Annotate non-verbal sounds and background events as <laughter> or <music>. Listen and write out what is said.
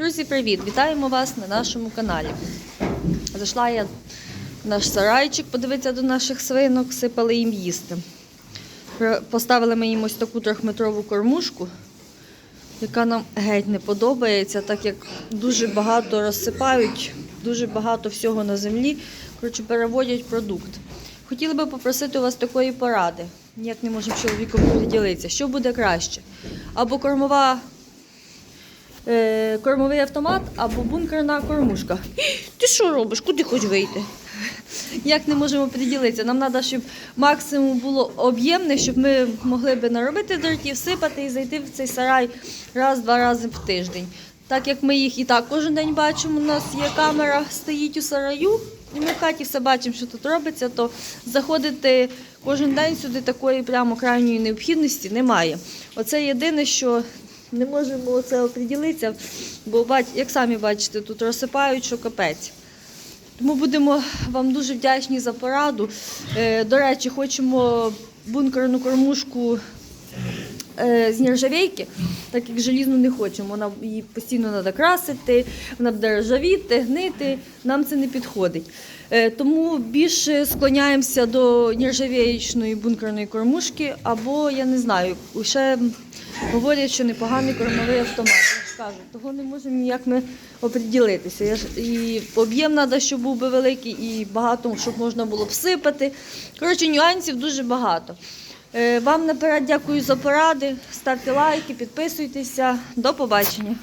Друзі, привіт! Вітаємо вас на нашому каналі. Зайшла я в наш сарайчик, подивитися до наших свинок, сипали їм їсти. Поставили ми їм ось таку трьохметрову кормушку, яка нам геть не подобається, так як дуже багато розсипають, дуже багато всього на землі. Коротше, переводять продукт. Хотіли би попросити у вас такої поради. Ніяк не можемо чоловіком поділитися. Що буде краще? Або кормова е, кормовий автомат або бункерна кормушка. <gasps> Ти що робиш? Куди хоч вийти? Як не можемо приділитися? Нам треба, щоб максимум було об'ємне, щоб ми могли би наробити дортів, сипати і зайти в цей сарай раз-два рази в тиждень. Так як ми їх і так кожен день бачимо, у нас є камера, стоїть у сараю, і ми в хаті все бачимо, що тут робиться, то заходити кожен день сюди такої прямо крайньої необхідності немає. Оце єдине, що не можемо це оприділитися, бо як самі бачите, тут розсипають, що капець. Тому будемо вам дуже вдячні за пораду. Е, До речі, хочемо бункерну кормушку з нержавійки, так як желізну не хочемо. Вона її постійно треба красити, вона буде ржавіти, гнити. Нам це не підходить. Е, Тому більше склоняємося до нержавіючної бункерної кормушки, або я не знаю, ще говорять, що непоганий кормовий автомат. Кажу, того не можемо ніяк ми оприділитися. Я ж, і об'єм треба, щоб був би великий, і багато, щоб можна було всипати. Коротше, нюансів дуже багато. Е, Вам наперед дякую за поради. Ставте лайки, підписуйтеся. До побачення.